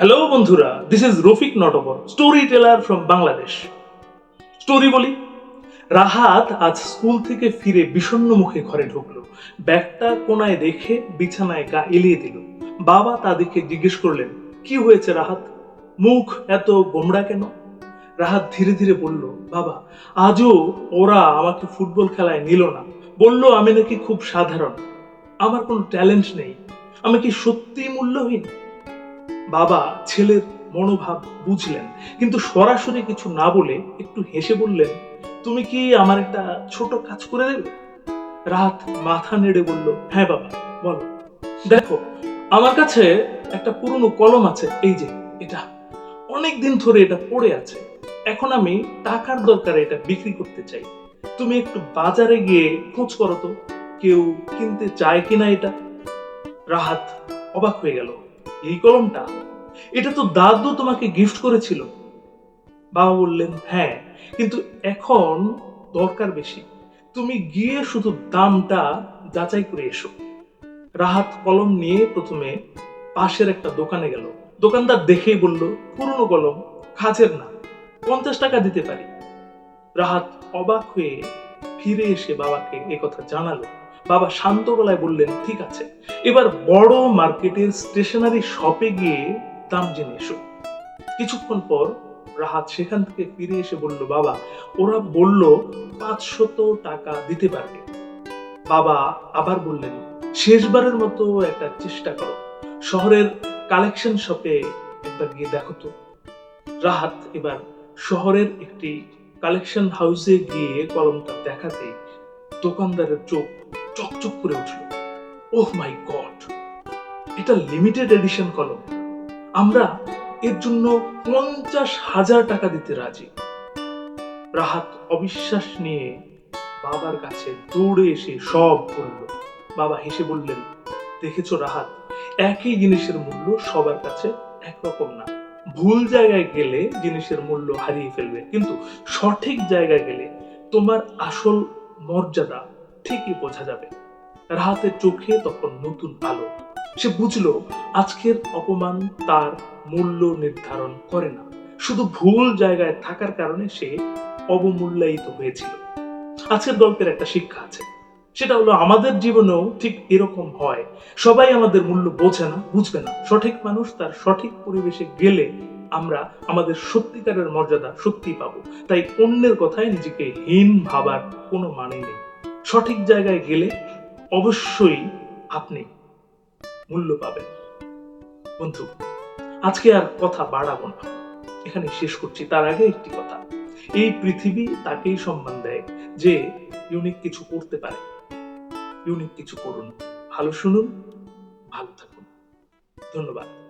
Hello বন্ধুরা। This is Rafiq Natabar storyteller from Bangladesh story বলি, রাহাত আজ স্কুল থেকে ফিরে বিষণ্ণ মুখে ঘরে ঢুকলো। ব্যাগটা কোনায় রেখে বিছানায় গা এলিয়ে দিল। বাবা তাদেরকে জিজ্ঞেস করলেন, কি হয়েছে রাহাত? মুখ এত গোমড়া কেন? রাহাত ধীরে ধীরে বলল, বাবা, আজও ওরা আমাকে ফুটবল খেলায় নিল না। বলল, আমি নাকি খুব সাধারণ। আমার কোনো ট্যালেন্ট নেই। আমি কি সত্যিই মূল্যহীন? বাবা, ছেলের মনোভাব বুঝলেন। কিন্তু সরাসরি কিছু না বলে একটু হেসে বললেন, তুমি কি আমার একটা ছোট কাজ করে দেবে? রাত মাথা নেড়ে বলল হ্যাঁ বাবা, বলো। দেখো, আমার কাছে একটা পুরনো কলম আছে, এই যে, এটা। অনেক দিন ধরে এটা পড়ে আছে। এখন আমি টাকার দরকারে এটা বিক্রি করতে চাই। তুমি একটু বাজারে গিয়ে খোঁজ করো তো, কেউ কিনতে চায় কিনা এটা? রাহাত অবাক হয়ে গেল। এই কলমটা। এটা তো দাদু তোমাকে গিফট করেছিল। বাবা বললেন হ্যাঁ কিন্তু এখন দরকার বেশি। তুমি গিয়ে শুধু দামটা যাচাই করে এসো। রাহাত কলম নিয়ে প্রথমে পাশের একটা দোকানে গেল। দোকানদার দেখেই বলল, পুরনো কলম, কাজের না, পঞ্চাশ টাকা দিতে পারি। রাহাত অবাক হয়ে ফিরে এসে বাবাকে কথা জানালো। বাবা শান্ত গলায় বললেন, ঠিক আছে, এবার বড় মার্কেটের স্টেশনারি শপে গিয়ে দাম জেনে এসো। কিছুক্ষণ পর রাহাত সেখান থেকে ফিরে এসে বলল, বাবা, ওরা বলল পাঁচশত টাকা দিতে পারবে। বাবা আবার বললেন, শেষবারের মতো একটা চেষ্টা করো। শহরের কালেকশন শপে একবার গিয়ে দেখো তো। রাহাত এবার শহরের একটি কালেকশন হাউসে গিয়ে কলমটা দেখাতে দোকানদারের চোখ চকচক করে উঠল। ওহ মাই গড, এটা লিমিটেড এডিশন কলম। আমরা এর জন্য পঞ্চাশ হাজার টাকা দিতে রাজি। রাহাত অবিশ্বাস নিয়ে বাবার কাছে দৌড়ে এসে সব বলল। বাবা হেসে বললেন, দেখেছ রাহাত, একই জিনিসের মূল্য সবার কাছে একরকম না। ভুল জায়গায় গেলে জিনিসের মূল্য হারিয়ে ফেলবে, কিন্তু সঠিক জায়গায় গেলে তোমার আসল মর্যাদা ঠিকই বোঝা যাবে। রাহাতের চোখে তখন নতুন আলো। সে বুঝলো, আজকের অপমান তার মূল্য নির্ধারণ করে না। শুধু ভুল জায়গায় থাকার কারণে সে অবমূল্যায়িত হয়েছিল। আজকের গল্পের একটা শিক্ষা আছে। সেটা হলো, আমাদের জীবনেও ঠিক এরকম হয়। সবাই আমাদের মূল্য বোঝে না, বুঝবে না। সঠিক মানুষ তার সঠিক পরিবেশে গেলে আমরা আমাদের সত্যিকারের মর্যাদা সত্যি পাবো। তাই অন্যের কথায় নিজেকে হীন ভাবার কোনো মানে নেই। সঠিক জায়গায় গেলে অবশ্যই আপনি মূল্য পাবেন। বন্ধু, আজকে আর কথা বাড়াবো না। এখানে শেষ করছি। তার আগে একটি কথা। এই পৃথিবী তাকেই সম্মান দেয় যে ইউনিক কিছু করতে পারে। ইউনিক কিছু করুন। ভালো শুনুন, ভালো থাকুন। ধন্যবাদ।